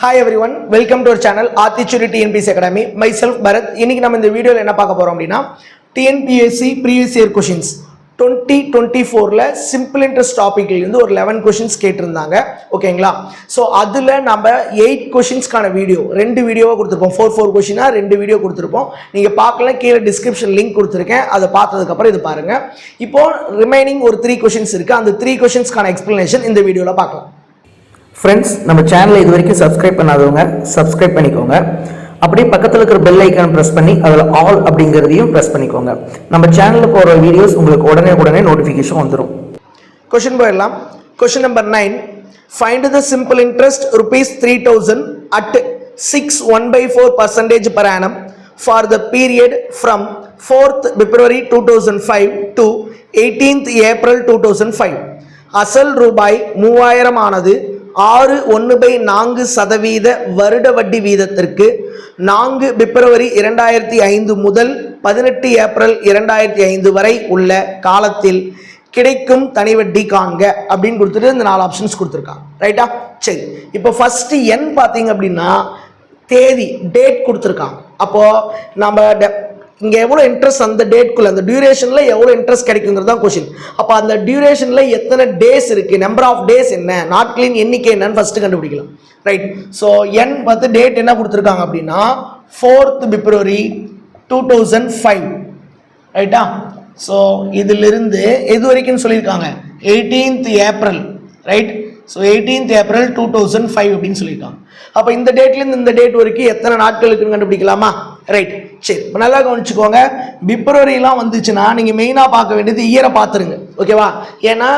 Hi everyone welcome to our channel Aathichudi TNPSC academy myself Bharath இன்னைக்கு நம்ம இந்த வீடியோவில் என்ன பார்க்க போகிறோம் அப்படின்னா TNPSC previous year questions twenty twenty ஃபோரில் சிம்பிள் இன்ட்ரெஸ்ட் டாப்பிக்லேருந்து ஒரு லெவன் கொஷின்ஸ் கேட்டிருந்தாங்க. ஓகேங்களா ஸோ அதில் நம்ம எயிட் கொஷின்ஸ்க்கான வீடியோ ரெண்டு வீடியோவாக கொடுத்துருப்போம். ஃபோர் ஃபோர் கொஷினாக ரெண்டு வீடியோ கொடுத்துருப்போம். நீங்கள் பார்க்கல கீழே டிஸ்கிரிப்ஷன் லிங்க் கொடுத்துருக்கேன். அதை பார்த்ததுக்கப்புறம் இது பாருங்கள் இப்போ ரிமைனிங் ஒரு த்ரீ கொஷின்ஸ் இருக்குது அந்த த்ரீ கொஷின்ஸ்க்கான எக்ஸ்ப்ளனேஷன் இந்த வீடியோவில் பார்க்கலாம். ஃப்ரெண்ட்ஸ் நம்ம சேனலை இது வரைக்கும் சப்ஸ்கிரைப் பண்ணாதவங்க சப்ஸ்கிரைப் பண்ணிக்கோங்க. அப்படியே பக்கத்தில் இருக்கிற பெல் ஐக்கான் ப்ரெஸ் பண்ணி அதில் ஆல் அப்படிங்கிறதையும் ப்ரெஸ் பண்ணிக்கோங்க. நம்ம சேனலில் போகிற வீடியோஸ் உங்களுக்கு உடனே உடனே நோட்டிஃபிகேஷன் வந்துடும் கொஷின் போயிடலாம். Question number nine find the simple interest rupees three thousand at six one by four percentage per annum for the period from fourth February two thousand five to eighteenth April two thousand five அசல் ரூபாய் மூவாயிரம் ஆனது ஆறு ஒன்று by நான்கு சதவீத வருட வட்டி வீதத்திற்கு நான்கு பிப்ரவரி இரண்டாயிரத்தி ஐந்து முதல் பதினெட்டு ஏப்ரல் இரண்டாயிரத்தி ஐந்து வரை உள்ள காலத்தில் கிடைக்கும் தனி வட்டி காண்க அப்படின்னு கொடுத்துட்டு இந்த நாலு ஆப்ஷன்ஸ் கொடுத்துருக்காங்க. ரைட்டா சரி. இப்போ ஃபஸ்ட்டு எண் பார்த்தீங்க அப்படின்னா தேதி டேட் கொடுத்துருக்காங்க. அப்போது நம்ம இங்கே எவ்வளோ இன்ட்ரெஸ்ட் அந்த டேட்குள்ளே அந்த டியூரேஷனில் எவ்வளோ இன்ட்ரெஸ்ட் கிடைக்குங்கிறது தான் கொஷின் அப்போ அந்த டியூரேஷனில் எத்தனை டேஸ் இருக்குது நம்பர் ஆஃப் டேஸ் என்ன? நாட்களின் எண்ணிக்கை என்னன்னு ஃபஸ்ட்டு கண்டுபிடிக்கலாம். ரைட் ஸோ என் பார்த்து டேட் என்ன கொடுத்துருக்காங்க அப்படின்னா fourth February two thousand five ரைட்டா ஸோ இதிலிருந்து எது வரைக்கும் சொல்லியிருக்காங்க? Eighteenth April right so eighteenth April two thousand five அப்படின்னு சொல்லியிருக்காங்க. அப்போ இந்த டேட்லேருந்து இந்த டேட் வரைக்கும் எத்தனை நாட்கள் இருக்குன்னு கண்டுபிடிக்கலாமா? ரைட் சரி இப்போ நல்லா கவனிச்சுக்கோங்க. பிப்ரவரிலாம் வந்துச்சுன்னா நீங்கள் மெயினாக பார்க்க வேண்டியது இயரை பார்த்துருங்க. ஓகேவா ஏன்னா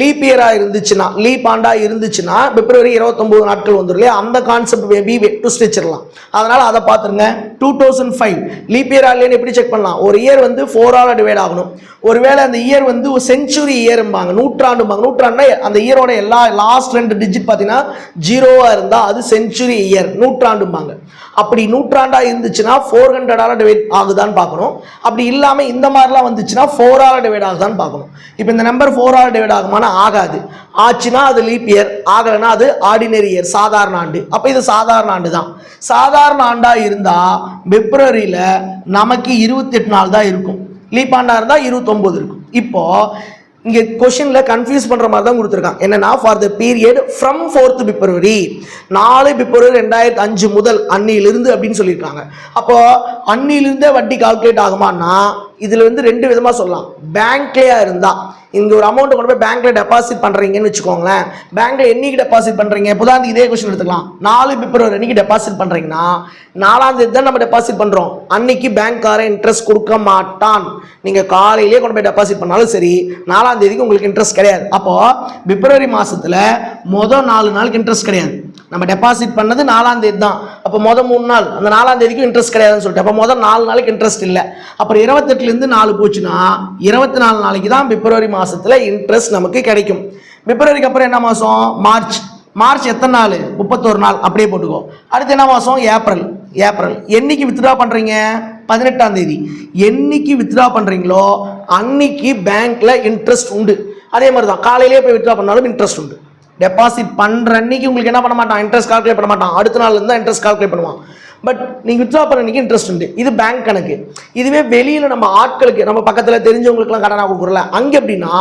லீப் இயராக இருந்துச்சுன்னா லீப் ஆண்டாக இருந்துச்சுன்னா பிப்ரவரி இருபத்தொம்போது நாட்கள் வந்துடும் இல்லையா? அந்த கான்செப்ட் மேபி ட்விஸ்ட் வச்சிடலாம் அதனால் அதை பார்த்துருங்க. Two thousand five leap year இல்லைன்னு எப்படி செக் பண்ணலாம்? ஒரு இயர் வந்து ஃபோரால் டிவைட் ஆகணும். ஒருவேளை அந்த இயர் வந்து ஒரு செஞ்சுரி இயர்ம்பாங்க நூற்றாண்டும்பாங்க. நூற்றாண்டுனா அந்த இயரோட எல்லா லாஸ்ட் ரெண்டு டிஜிட் பார்த்தீங்கன்னா ஜீரோவாக இருந்தால் அது செஞ்சுரி இயர் நூற்றாண்டும்பாங்க. அப்படி நூற்றாண்டாக இருந்துச்சுன்னா ஃபோர் ஹண்ட்ரடால டிவைட் ஆகுதான்னு பார்க்கணும். அப்படி இல்லாமல் இந்த மாதிரிலாம் வந்துச்சுன்னா ஃபோரால் டிவைட் ஆகுதான்னு பார்க்கணும். இப்போ இந்த நம்பர் ஃபோரால் டிவைட் ஆகுமானா ஆகாது. ஆச்சுன்னா அது லீப் இயர் ஆகலைன்னா அது ஆர்டினரி இயர் சாதாரண ஆண்டு. அப்போ இது சாதாரண ஆண்டு தான் சாதாரண ஆண்டாக இருந்தால் பிப்ரவரியில் நமக்கு இருபத்தெட்டு நாள் தான் இருக்கும். லீப் ஆண்டாக இருந்தால் இருபத்தொம்போது இருக்கும். இப்போ இங்கே கொஷினில் கன்ஃபியூஸ் பண்ணுற மாதிரி தான் கொடுத்துருக்காங்க. என்னன்னா for the period from fourth February நாலு பிப்ரவரி ரெண்டாயிரத்தி அஞ்சு முதல் அன்னியிலிருந்து அப்படின்னு சொல்லியிருக்காங்க. அப்போ அன்னியிலிருந்தே வட்டி கால்குலேட் ஆகுமான்னா இதில் வந்து ரெண்டு விதமாக சொல்லலாம். பேங்க்லேயா இருந்தால் இங்கே ஒரு அமௌண்ட்டை கொண்டு போய் பேங்க்கில் டெபாசிட் பண்ணுறீங்கன்னு வச்சுக்கோங்களேன். பேங்க்கில் என்னைக்கு டெபாசிட் பண்ணுறீங்க புதாந்தி இதே கொஸ்டின் எடுத்துக்கலாம். நாலு பிப்ரவரி அன்னைக்கு டெபாசிட் பண்ணுறீங்கன்னா நாலாம் தேதி தான் நம்ம டெபாசிட் பண்ணுறோம் அன்னைக்கு பேங்க்காரன் இன்ட்ரெஸ்ட் கொடுக்க மாட்டான். நீங்கள் காலையிலேயே கொண்டு போய் டெபாசிட் பண்ணாலும் சரி நாலாம் தேதிக்கு உங்களுக்கு இன்ட்ரெஸ்ட் கிடையாது. அப்போது பிப்ரவரி மாதத்தில் மொதல் நாலு நாளுக்கு இன்ட்ரெஸ்ட் கிடையாது. நம்ம டெபாசிட் பண்ணது நாலாம் தேதி தான். அப்போ மொதல் மூணு நாள் அந்த நாலாம் தேதிக்கும் இன்ட்ரெஸ்ட் கிடையாதுன்னு சொல்லிட்டு அப்போ மொதல் நாலு நாளைக்கு இன்ட்ரெஸ்ட் இல்லை. அப்புறம் இருபத்தெட்டுலேருந்து நாலு போச்சுன்னா இருபத்தி நாலு நாளைக்கு தான் பிப்ரவரி மாதத்தில் இன்ட்ரெஸ்ட் நமக்கு கிடைக்கும். பிப்ரவரிக்கு அப்புறம் என்ன மாதம் மார்ச். மார்ச் எத்தனை நாள்? முப்பத்தோரு நாள். அப்படியே போட்டுக்கோ. அடுத்து என்ன மாதம் ஏப்ரல். ஏப்ரல். என்னைக்கு வித்ட்ரா பண்ணுறீங்க பதினெட்டாம் தேதி. என்னைக்கு வித்ட்ரா பண்ணுறீங்களோ அன்னைக்கு பேங்க்கில் இன்ட்ரெஸ்ட் உண்டு. அதே மாதிரி தான் காலையிலேயே போய் வித்ட்ரா பண்ணாலும் இன்ட்ரெஸ்ட் உண்டு. டெபாசிட் பண்ணுற அன்னைக்கு உங்களுக்கு என்ன பண்ண மாட்டான்? இன்ட்ரெஸ்ட் கால்குலேட் பண்ண மாட்டான். அடுத்த நாள் இருந்தால் இன்ட்ரெஸ்ட் கால்குலேட் பண்ணுவான். பட் நீங்கள் வித்ட்ரா பண்ண அன்னைக்கு இன்ட்ரெஸ்ட் உண்டு. இது பேங்க் கணக்கு. இதுவே வெளியில் நம்ம ஆட்களுக்கு நம்ம பக்கத்தில் தெரிஞ்சவங்களுக்குலாம் கடனாக கொடுக்குறோம்ல அங்கே எப்படின்னா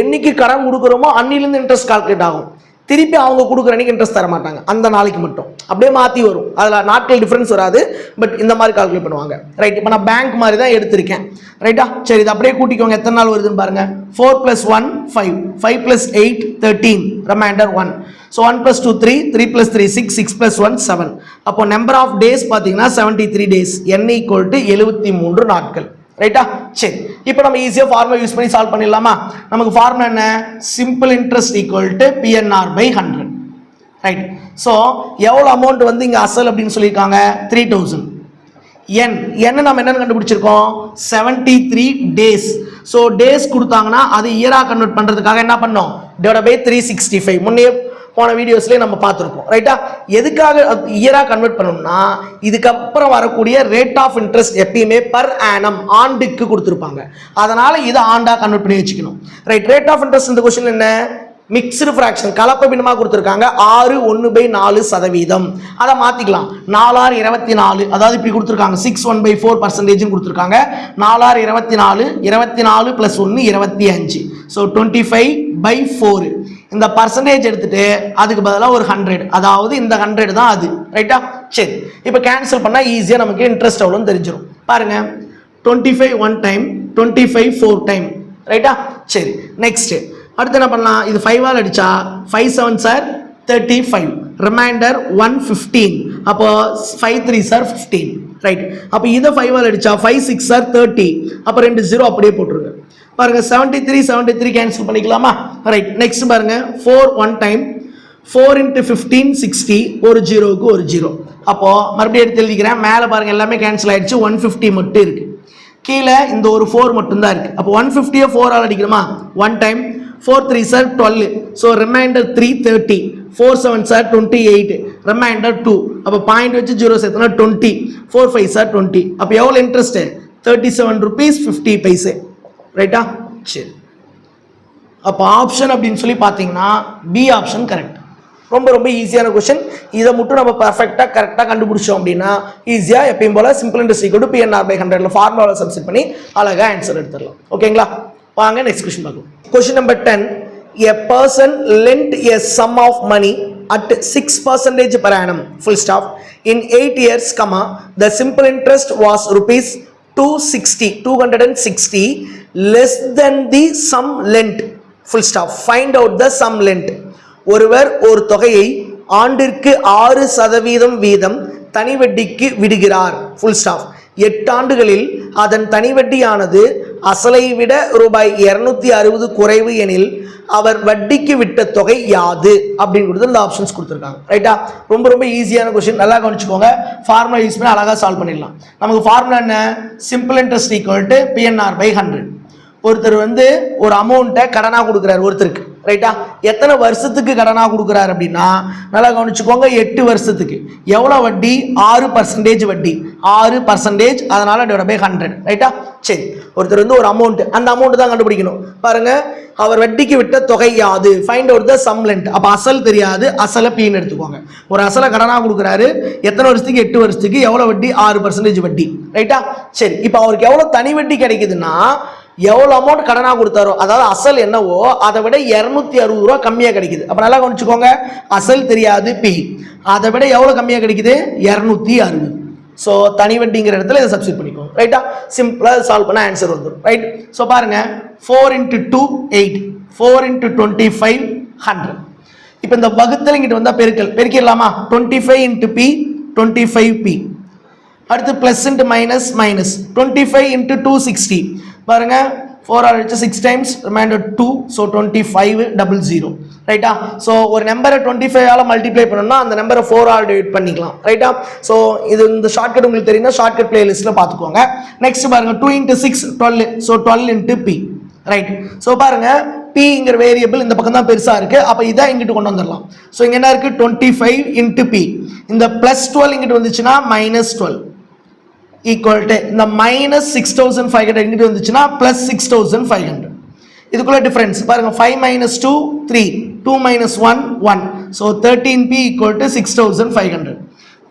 என்னைக்கு கடன் கொடுக்குறோமோ அன்னிலேருந்து இன்ட்ரெஸ்ட் கால்குலேட் ஆகும். திருப்பி அவங்க கொடுக்குற அன்னைக்கு இன்ட்ரெஸ்ட் தர மாட்டாங்க அந்த நாளைக்கு மட்டும். அப்படியே மாற்றி வரும். அதில் நாட்கள் டிஃப்ரென்ஸ் வராது. பட் இந்த மாதிரி கால்குலேட் பண்ணுவாங்க. ரைட் இப்போ நான் பேங்க் மாதிரி தான் எடுத்திருக்கேன். ரைட்டா சரி இது அப்படியே கூட்டிக்கோங்க. எத்தனை நாள் வருதுன்னு பாருங்கள் four plus one five five plus eight thirteen reminder one so one plus two three three plus three six six plus one seven அப்போ நம்பர் ஆஃப் டேஸ் பார்த்தீங்கன்னா seventy three days N equal to எழுபத்தி மூன்று நாட்கள். ரைட்டா சரி. இப்போ நம்ம ஈஸியாக ஃபார்முலா யூஸ் பண்ணி சால்வ் பண்ணிடலாமா? நமக்கு ஃபார்முலா என்ன? Simple interest equal to PNR by hundred right so எவ்வளோ அமௌண்ட் வந்து இங்கே அசல் அப்படின்னு சொல்லியிருக்காங்க? த்ரீ தௌசண்ட் என் என்ன நம்ம என்னென்னு கண்டுபிடிச்சிருக்கோம்? Seventy three days so days கொடுத்தாங்கன்னா அது இயராக கன்வெர்ட் பண்ணுறதுக்காக என்ன பண்ணோம்? Divide by three sixty five முன்னே போன வீடியோஸ்லேயே நம்ம பார்த்துருக்கோம் ரைட்டா எதுக்காக இயராக கன்வெர்ட் பண்ணணும்னா இதுக்கப்புறம் வரக்கூடிய ரேட் ஆஃப் இன்ட்ரெஸ்ட் எப்பயுமே பர் ஆனம் ஆண்டுக்கு கொடுத்துருப்பாங்க. அதனால் இதை ஆண்டாக கன்வெர்ட் பண்ணி வச்சுக்கணும். ரைட் ரேட் ஆஃப் இன்ட்ரெஸ்ட் இந்த கொஸ்டின் என்ன? மிக்ஸ்டு ஃப்ராக்ஷன் கலப்பு பின்னமாக கொடுத்துருக்காங்க. ஆறு ஒன்று பை நாலு சதவீதம். அதை மாற்றிக்கலாம் நாலாறு இருபத்தி நாலு அதாவது இப்படி கொடுத்துருக்காங்க. சிக்ஸ் ஒன் பை ஃபோர் பர்சன்டேஜ்னு கொடுத்துருக்காங்க. நாலாறு இருபத்தி நாலு இருபத்தி நாலு ப்ளஸ் ஒன்று இருபத்தி அஞ்சு. So twenty five by four இந்த பர்சன்டேஜ் எடுத்துட்டு அதுக்கு பதிலாக ஒரு ஹண்ட்ரட் அதாவது இந்த ஹண்ட்ரட் தான் அது. ரைட்டா சரி. இப்போ கேன்சல் பண்ணால் ஈஸியாக நமக்கு இன்ட்ரெஸ்ட் எவ்வளோன்னு தெரிஞ்சிடும் பாருங்க. Twenty five one time twenty five four time ரைட்டா சரி. நெக்ஸ்ட் அடுத்து என்ன பண்ணலாம்? இது ஃபைவால் அடிச்சா five seven are thirty five reminder one fifteen அப்போ five three are fifteen right அப்போ இதை ஃபைவால் அடித்தா ஃபைவ் சிக்ஸ் சார் தேர்ட்டி அப்போ ரெண்டு ஜீரோ அப்படியே போட்டுருங்க. பாருங்க seventy three seventy three cancel பண்ணிக்கலாமா? ரைட் நெக்ஸ்ட் பாருங்க four one time four into fifteen sixty ஒரு ஜீரோவுக்கு ஒரு ஜீரோ அப்போது மறுபடியும் எடுத்து எழுதிக்கிறேன். மேலே பாருங்க எல்லாமே கேன்சல் ஆயிடுச்சு. ஒன் ஃபிஃப்டி மட்டும் இருக்குது கீழே இந்த ஒரு ஃபோர் மட்டும்தான் இருக்குது அப்போ one ஃபிஃப்டியை four all one time four three are twelve so reminder three thirty four seven are twenty eight reminder two அப்போ பாயிண்ட் வச்சு zero சேர்த்துனா twenty four five are twenty அப்போ எவ்வளோ interest thirty seven rupees fifty paise ரைட்டா சரி அப்போ option அப்படின்னு சொல்லி பார்த்தீங்கன்னா பி ஆப்ஷன் கரெக்ட் ரொம்ப ரொம்ப ஈஸியான கொஷின் இதை மட்டும் நம்ம பர்ஃபெக்டாக கரெக்டாக கண்டுபிடிச்சோம் அப்படின்னா ஈஸியாக எப்பயும் போல சிம்பிள் இண்டஸ்ட்ரி கூட பிஎன்ஆர் பை ஹண்ட்ரட்ல ஃபார்முலாவில் சப்ஸ்டிட் பண்ணி அழகாக ஆன்சர் எடுத்துடலாம் ஓகேங்களா வாங்க நெக்ஸ்ட் கொஸ்டின் பார்க்கலாம். Question number ten a person lent a sum of money at six percentage per annum full stop in eight years comma the simple interest was rupees two sixty two hundred and sixty less than the sum lent full stop find out the sum lent ஒருவர் ஒரு தொகையை ஆண்டிற்கு ஆறு சதவீதம் வீதம் தனிவட்டிக்கு விடுகிறார் full stop எட்டு ஆண்டுகளில் அதன் தனிவட்டியானது அசலை விட ரூபாய் இரநூத்தி அறுபது குறைவு எனில் அவர் வட்டிக்கு விட்ட தொகை யாது? அப்படின்னு கொடுத்து இந்த ஆப்ஷன்ஸ் கொடுத்துருக்காங்க. ரைட்டா ரொம்ப ரொம்ப ஈஸியான கொஸ்டின் நல்லா கவனிச்சுக்கோங்க. ஃபார்முலா யூஸ் பண்ணி அழகாக சால்வ் பண்ணிடலாம். நமக்கு ஃபார்முலா என்ன? Simple interest equal to PNR by hundred ஒருத்தர் வந்து ஒரு அமௌண்ட்டை கடனாக கொடுக்குறாரு ஒருத்தருக்கு. ரைட்டா எத்தனை வருஷத்துக்கு கடனாக கொடுக்குறாரு அப்படின்னா நல்லா கவனிச்சுக்கோங்க எட்டு வருஷத்துக்கு. எவ்வளோ வட்டி? ஆறு பர்சன்டேஜ் வட்டி. ஆறு பர்சன்டேஜ் அதனால டிவைட் பை ஹண்ட்ரட் ரைட்டா சரி. ஒருத்தர் வந்து ஒரு அமௌண்ட் அந்த அமௌண்ட் தான் கண்டுபிடிக்கணும். பாருங்க. அவர் வட்டிக்கு விட்ட தொகை யாது? ஃபைண்ட் அவுட் த சம்லெண்ட் அப்போ அசல் தெரியாது. அசலை பீன்னு எடுத்துக்கோங்க. ஒரு அசலை கடனாக கொடுக்குறாரு. எத்தனை வருஷத்துக்கு? எட்டு வருஷத்துக்கு. எவ்வளோ வட்டி? ஆறு பர்சன்டேஜ் வட்டி. ரைட்டா சரி. இப்போ அவருக்கு எவ்வளோ தனி வட்டி கிடைக்குதுன்னா எவ்வளோ அமௌண்ட் கடனாக கொடுத்தாரோ அதாவது அசல் என்னவோ அதை விட இரநூத்தி அறுபது ரூபா கம்மியாக கிடைக்குது. அப்போ நல்லா கவனிச்சுக்கோங்க. அசல் தெரியாது பி அதை விட எவ்வளோ கம்மியாக கிடைக்குது? இரநூத்தி அறுபது. ஸோ தனி வட்டிங்கிற இடத்துல இதை சப்ஸ்டியூட் பண்ணிக்கோங்க. ரைட்டா சிம்பிளாக சால்வ் பண்ண ஆன்சர் வந்துடும் ரைட் ஸோ பாருங்க. Four into two eight four into twenty five hundred இப்போ இந்த வகுத்தல் இங்கிட்டு வந்தால் பெருக்கல். பெருக்கிடலாமா? Twenty five into P twenty five P அடுத்து plus into minus minus twenty five into two sixty பாருங்க. Four are six times reminder two so twenty five double zero ரைட்டா so ஒரு நம்பரை டுவெண்ட்டி ஃபைவால் மல்டிப்ளை பண்ணணும்னா அந்த நம்பரை ஃபோர் ஆல் டிவைட் பண்ணிக்கலாம். ரைட்டா ஸோ இது இந்த ஷார்ட்கட் உங்களுக்கு தெரியும்னா ஷார்ட்கட் பிளேலிஸ்ட்டில் பார்த்துக்கோங்க. நெக்ஸ்ட் பாருங்கள் two into six twelve so twelve into P right so பாருங்கள் பிங்கிற வேரியபிள் இந்த பக்கம் தான் பெருசாக இருக்குது அப்போ இதை இங்கிட்டு கொண்டு வந்துடலாம் ஸோ இங்கே என்ன இருக்குது டுவெண்ட்டி ஃபைவ் இன்ட்டு பி இந்த ப்ளஸ் டுவெல் இங்கிட்டு வந்துச்சுன்னா மைனஸ் டுவெல் ஈக்குவல் டு இந்த minus six thousand five hundred இங்கிட்டு வந்துச்சுன்னா plus six thousand five hundred இதுக்குள்ள டிஃபரன்ஸ் பாருங்க five minus two three two minus one one so thirteen P equal to six thousand five hundred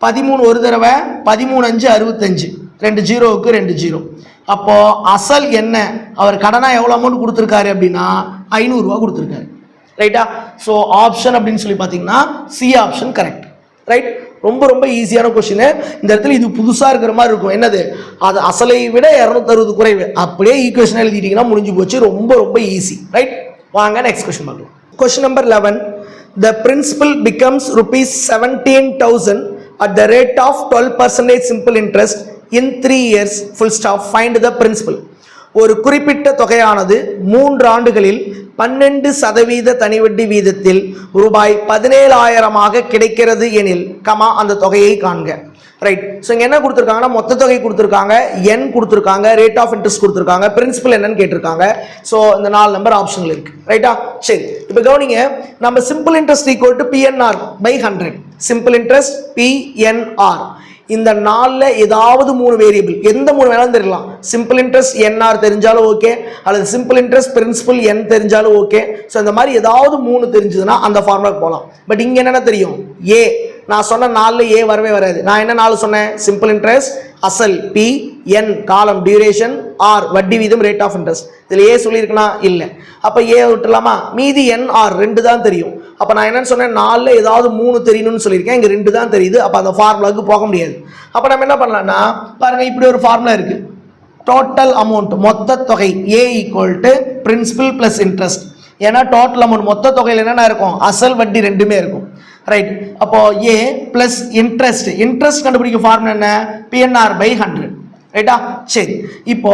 பதிமூணு ஒரு தடவை பதிமூணு அஞ்சு அறுபத்தஞ்சு. ரெண்டு ஜீரோவுக்கு ரெண்டு ஜீரோ. அப்போது அசல் என்ன? அவர் கடனாக எவ்வளோ அமௌண்ட் கொடுத்துருக்காரு அப்படின்னா ஐநூறுரூவா கொடுத்துருக்காரு. ரைட்டா ஸோ ஆப்ஷன் அப்படின்னு சொல்லி பார்த்தீங்கன்னா சி ஆப்ஷன் கரெக்ட் ரைட் ரொம்ப ரொம்ப ஈஸியான கொஸ்டின் இந்த இடத்துல இது புதுசாக இருக்கிற மாதிரி இருக்கும். என்னது? அது அசலை விட இரநூத்தறுபது குறைவு. அப்படியே ஈக்குவேஷன் எழுதிட்டீங்கன்னா முடிஞ்சு போச்சு. ரொம்ப ரொம்ப ஈஸி ரைட் வாங்க நெக்ஸ்ட் கொஷின் பார்க்கலாம். Question number eleven the principal becomes rupees seventeen thousand at the rate of twelve percentage simple interest in three years full stop find the principal ஒரு குறிப்பிட்ட தொகையானது மூன்று ஆண்டுகளில் பன்னெண்டு சதவீத தனிவட்டி வீதத்தில் ரூபாய் பதினேழாயிரமாக கிடைக்கிறது எனில் கமா அந்த தொகையை காண்க. ரைட் ஸோ இங்கே என்ன கொடுத்துருக்காங்கன்னா மொத்த தொகை கொடுத்துருக்காங்க என் கொடுத்துருக்காங்க ரேட் ஆஃப் இன்ட்ரெஸ்ட் கொடுத்துருக்காங்க பிரின்சிபல் என்னன்னு கேட்டிருக்காங்க. ஸோ இந்த நாலு நம்பர் ஆப்ஷன்கள் இருக்குது ரைட்டா சரி. இப்போ கவனிங்க நம்ம simple interest equal to PNR by hundred simple interest PNR இந்த நாளில் ஏதாவது மூணு வேரியபிள் எந்த மூணு வேணாலும் தெரியலாம். சிம்பிள் இன்ட்ரெஸ்ட் என்ஆர் தெரிஞ்சாலும் ஓகே அல்லது சிம்பிள் இன்ட்ரெஸ்ட் பிரின்சிபல் என் தெரிஞ்சாலும் ஓகே ஸோ இந்த மாதிரி ஏதாவது மூணு தெரிஞ்சதுன்னா அந்த ஃபார்முலாக்கு போகலாம் பட் இங்கே என்னென்ன தெரியும்? ஏ நான் சொன்ன நாலில் ஏ வரவே வராது. நான் என்ன நாலு சொன்னேன்? சிம்பிள் இன்ட்ரெஸ்ட் அசல் பி என் காலம் டியூரேஷன் ஆர் வட்டி வீதம் ரேட் ஆஃப் இன்ட்ரெஸ்ட் இதில் ஏ சொல்லியிருக்கனா இல்லை. அப்போ ஏ விட்டுலாமா மீதி என் ஆர் ரெண்டு தான் தெரியும். அப்போ நான் என்னன்னு சொன்னேன்? நாலில் ஏதாவது மூணு தெரியணும்னு சொல்லியிருக்கேன். இங்கே ரெண்டு தான் தெரியுது. அப்போ அந்த ஃபார்முலாவுக்கு போக முடியாது. அப்போ நம்ம என்ன பண்ணலாம்னா பாருங்கள் இப்படி ஒரு ஃபார்முலா இருக்குது டோட்டல் அமௌண்ட் மொத்த தொகை A equal to principal plus interest ஏன்னா டோட்டல் அமௌண்ட் மொத்த தொகையில் என்னென்ன இருக்கும்? அசல் வட்டி ரெண்டுமே இருக்கும். ரைட் அப்போ ஏ ப்ளஸ் இன்ட்ரெஸ்ட் இன்ட்ரெஸ்ட் கண்டுபிடிக்க ஃபார்முலா என்ன? பிஎன்ஆர் பை ஹண்ட்ரட் ரைட்டா சரி. இப்போ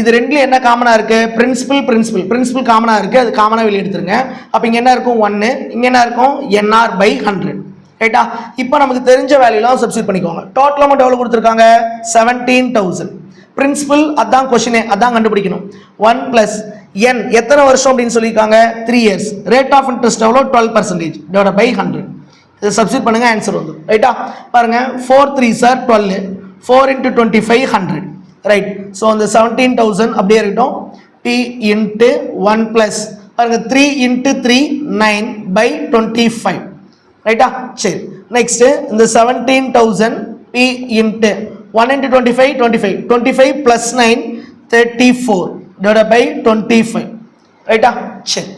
இது ரெண்டுல என்ன காமனாக இருக்கு? பிரின்சிபல் பிரின்சிபல் பிரின்சிபல் காமனா இருக்கு. அது காமனா வெளியே எடுத்துருங்க அப்போ இங்கே என்ன இருக்கும்? ஒன்று இங்கே என்ன இருக்கும்? என்ஆர் பை ஹண்ட்ரட் ரைட்டா இப்போ நமக்கு தெரிஞ்ச வேல்யூலாம் சப்ஸ்டியூட் பண்ணிக்கோங்க. டோட்டல் அமௌண்ட் எவ்வளோ கொடுத்துருக்காங்க? செவன்டீன் தௌசண்ட் பிரின்சிபல் அதான் கொஷினே அதான் கண்டுபிடிக்கணும். ஒன் ப்ளஸ் என் எத்தனை வருஷம் அப்படின்னு சொல்லியிருக்காங்க? Three years rate of interest எவ்வளோ twelve percentage divide by hundred இதை சப்ஸ்டியூட் பண்ணுங்கள் ஆன்சர் வந்து. ரைட்டா பாருங்கள் four three are twelve four into twenty five hundred right so அந்த செவன்டீன் தௌசண்ட் அப்படியே இருக்கட்டும். பி இன்ட்டு ஒன் ப்ளஸ் பாருங்கள் three into three nine by twenty five ரைட்டா சரி. நெக்ஸ்ட்டு இந்த seventeen thousand P into one into twenty five twenty five twenty five plus nine thirty four divide by twenty five ரைட்டா சரி.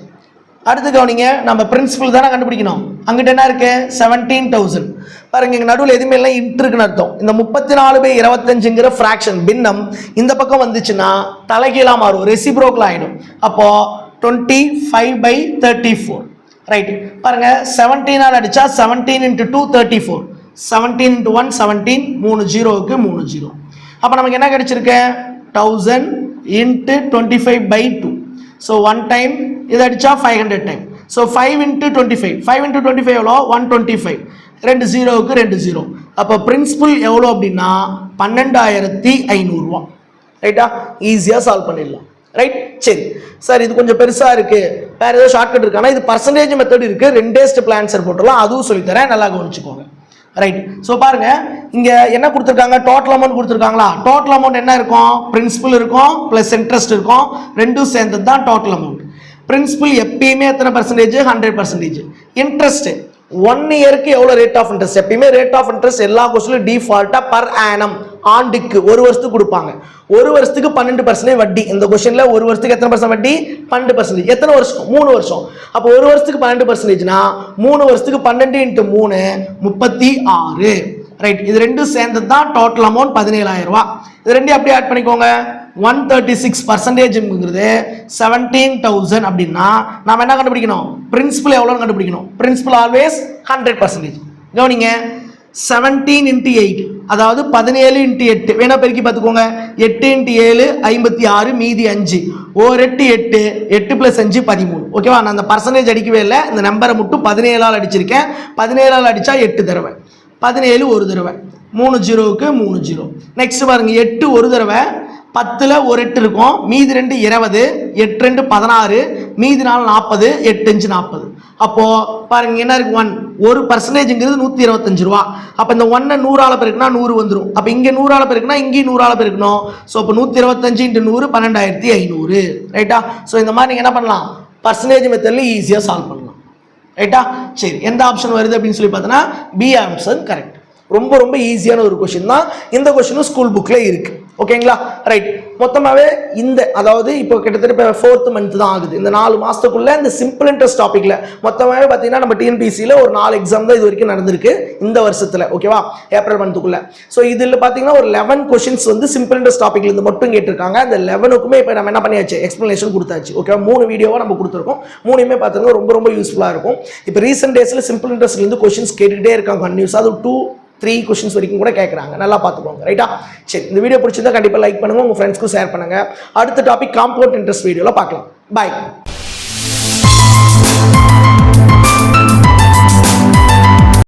அடுத்து கவனிங்க நம்ம principal தானே கண்டுபிடிக்கணும். அங்கிட்ட என்ன இருக்கு? செவன்டீன் தௌசண்ட் பாருங்க இங்க நடுவில் எதுவுமே எல்லாம் இன்ட்ருக்குன்னு அர்த்தம். இந்த முப்பத்தி நாலு பை இருபத்தஞ்சுங்கிற ஃப்ராக்ஷன் பின்னம் இந்த பக்கம் வந்துச்சுன்னா தலைகீழாக மாறும் ரெசிப்ரோக்கில் ஆகிடும் அப்போ twenty five by thirty four right பாருங்க செவன்டீனால் அடிச்சா seventeen into two thirty four seventeen into one seventeen மூணு ஜீரோவுக்கு மூணு ஜீரோ. அப்போ நமக்கு என்ன கிடைச்சிருக்கு? Thousand into twenty five by two so one time இது அடித்தா five hundred time so five into twenty five five into twenty five எவ்வளோ? ஒன் டுவெண்ட்டி ஃபைவ் ரெண்டு ஜீரோவுக்கு ரெண்டு ஜீரோ அப்போ பிரின்சிபல் எவ்வளோ அப்படின்னா பன்னெண்டாயிரத்தி ஐநூறுரூவா ரைட்டா ஈஸியாக சால்வ் பண்ணிடலாம். ரைட் சரி. சார் இது கொஞ்சம் பெருசாக இருக்குது வேறு ஏதோ ஷார்ட்கட் இருக்கானா இது பர்சன்டேஜ் மெத்தட் இருக்குது ரெண்டே ஸ்டெப் ஆன்சர் போட்டுடலாம். அதுவும் சொல்லித்தரேன் நல்லா கவனிச்சுக்கோங்க. ரைட் ஸோ பாருங்க. இங்க என்ன கொடுத்துருக்காங்க? டோட்டல் அமௌண்ட் கொடுத்துருக்காங்களா? டோட்டல் அமௌண்ட் என்ன இருக்கும்? பிரின்சிபல் இருக்கும் ப்ளஸ் இன்ட்ரெஸ்ட் இருக்கும். ரெண்டும் சேர்ந்தது தான் டோட்டல் அமௌண்ட் பிரின்சிபல் எப்பயுமே எத்தனை percentage hundred percentage interest one இயருக்கு எவ்வளோ ரேட் ஆஃப் இன்ட்ரெஸ்ட் எப்பயுமே ரேட் ஆஃப் இன்ட்ரெஸ்ட் எல்லா கோர்ஸ்லையும் டிஃபால்ட்டாக பர் ஆனம் ஆண்டுக்கு ஒரு வருஷத்துக்கு கொடுப்பாங்க. ஒரு வருஷத்துக்கு பன்னெண்டு பர்சன்டேஜ் வட்டி. இந்த கொஸ்டின்ல ஒரு வருஷத்துக்கு எத்தனை பர்சன்ட் வட்டி? பன்னெண்டு பர்சன்டேஜ் எத்தனை வருஷம்? மூணு வருஷம். அப்போ ஒரு வருஷத்துக்கு பன்னெண்டு பர்சன்டேஜ்னா மூணு வருஷத்துக்கு பன்னெண்டு இன்ட்டு மூணு முப்பத்தி ஆறு. ரைட் இது ரெண்டும் சேர்ந்தது தான் டோட்டல் அமௌண்ட் பதினேழாயிரம் ரூபா இது ரெண்டையும் அப்படியே ஆட் பண்ணிக்கோங்க. ஒன் தேர்ட்டி சிக்ஸ் பர்சன்டேஜ்ங்கிறது செவன்டீன் தௌசண்ட் அப்படின்னா நாம் என்ன கண்டுபிடிக்கணும்? பிரின்சிபல் எவ்வளோன்னு கண்டுபிடிக்கணும். பிரின்சிபல் ஆல்வேஸ் ஹண்ட்ரட் பர்சன்டேஜ் கவனிங்க செவன்டீன் இன்ட்டு எயிட் அதாவது பதினேழு இன்ட்டு எட்டு. வேணா பெருக்கி பார்த்துக்கோங்க. எட்டு இன்ட்டு ஏழு ஐம்பத்தி ஆறு மீதி அஞ்சு. ஓர் எட்டு எட்டு எட்டு ப்ளஸ் அஞ்சு பதிமூணு. ஓகேவா நான் அந்த பர்சன்டேஜ் அடிக்கவே இல்லை. இந்த நம்பரை மட்டும் பதினேழால் அடிச்சிருக்கேன். பதினேழால் அடித்தா எட்டு தடவை. பதினேழு ஒரு தடவை. மூணு ஜீரோவுக்கு மூணு ஜீரோ. நெக்ஸ்ட் பாருங்கள் எட்டு ஒரு தடவை. பத்தில் ஒரு எட்டு இருக்கும். மீதி ரெண்டு இருபது எட்டு ரெண்டு பதினாறு மீதி நாலு நாற்பது எட்டு அஞ்சு நாற்பது அப்போது பாருங்க என்ன இருக்கு? ஒன் ஒரு பர்சன்டேஜ்ங்கிறது நூற்றி இருபத்தஞ்சு ரூபா. அப்போ இந்த ஒன்னை நூறால பெருக்குனா நூறு வந்துடும் அப்போ இங்கே நூறால பெருக்குனா இங்கேயும் நூறால பெருக்கணும். ஸோ இப்போ நூற்றி இருபத்தஞ்சு இன்ட்டு நூறு பன்னெண்டாயிரத்தி ஐநூறு. ரைட்டா ஸோ இந்த மாதிரி நீங்கள் என்ன பண்ணலாம்? பர்சன்டேஜ் மெத்தடில் ஈஸியாக சால்வ் பண்ணலாம். ரைட்டா சரி எந்த ஆப்ஷன் வருது அப்படின்னு சொல்லி பார்த்தோன்னா பி ஆப்ஷன் கரெக்ட் ரொம்ப ரொம்ப ஈஸியான ஒரு கொஷின் தான். இந்த கொஷினும் ஸ்கூல் புக்கில் இருக்கு. ஓகேங்களா ரைட் மொத்தமாகவே இந்த அதாவது இப்போ கிட்டத்தட்ட இப்போ ஃபோர்த் மந்த் தான் ஆகுது. இந்த நாலு மாதத்துக்குள்ளே இந்த சிம்பிள் இன்ட்ரெஸ்ட் டாப்பிக்கில் மொத்தமாகவே பார்த்தீங்கன்னா நம்ம டிஎன்பிசியில் ஒரு நாலு எக்ஸாம் தான் இது வரைக்கும் நடந்திருக்கு இந்த வருஷத்தில். ஓகேவா ஏப்ரல் மந்த்துக்குள்ளே ஸோ இதில் பார்த்தீங்கன்னா ஒரு லெவன் கொஷின்ஸ் வந்து சிம்பிள் இன்ட்ரெஸ்ட் டாப்பிக்கில் இருந்து மட்டும் கேட்டிருக்காங்க. அந்த லெவனுக்குமே இப்போ நம்ம என்ன பண்ணியாச்சு? எக்ஸ்ப்ளனேஷன் கொடுத்தாச்சு. ஓகேவா மூணு வீடியோவாக நம்ம கொடுத்துருக்கோம். மூணுமே பார்த்தீங்கன்னா ரொம்ப ரொம்ப யூஸ்ஃபுல்லாக இருக்கும். இப்போ ரீசெண்ட் டேஸில் சிம்பிள் இன்ட்ரெஸ்ட்லேருந்து கொஷின்ஸ் கேட்டுக்கிட்டே இருக்காங்க கன்யூஸ் அது டூ த்ரீ கொஷின்ஸ் வரைக்கும் கூட கேட்குறாங்க நல்லா பார்த்துக்கோங்க ரைட்டா சரி இந்த வீடியோ பிடிச்சிருந்தா கண்டிப்பாக லைக் பண்ணுங்கள் உங்கள் ஃப்ரெண்ட்ஸ்க்கும் ஷேர் பண்ணுங்கள் அடுத்த டாபிக் காம்பவுண்ட் இன்ட்ரெஸ்ட் வீடியோவில் பார்க்கலாம் பாய்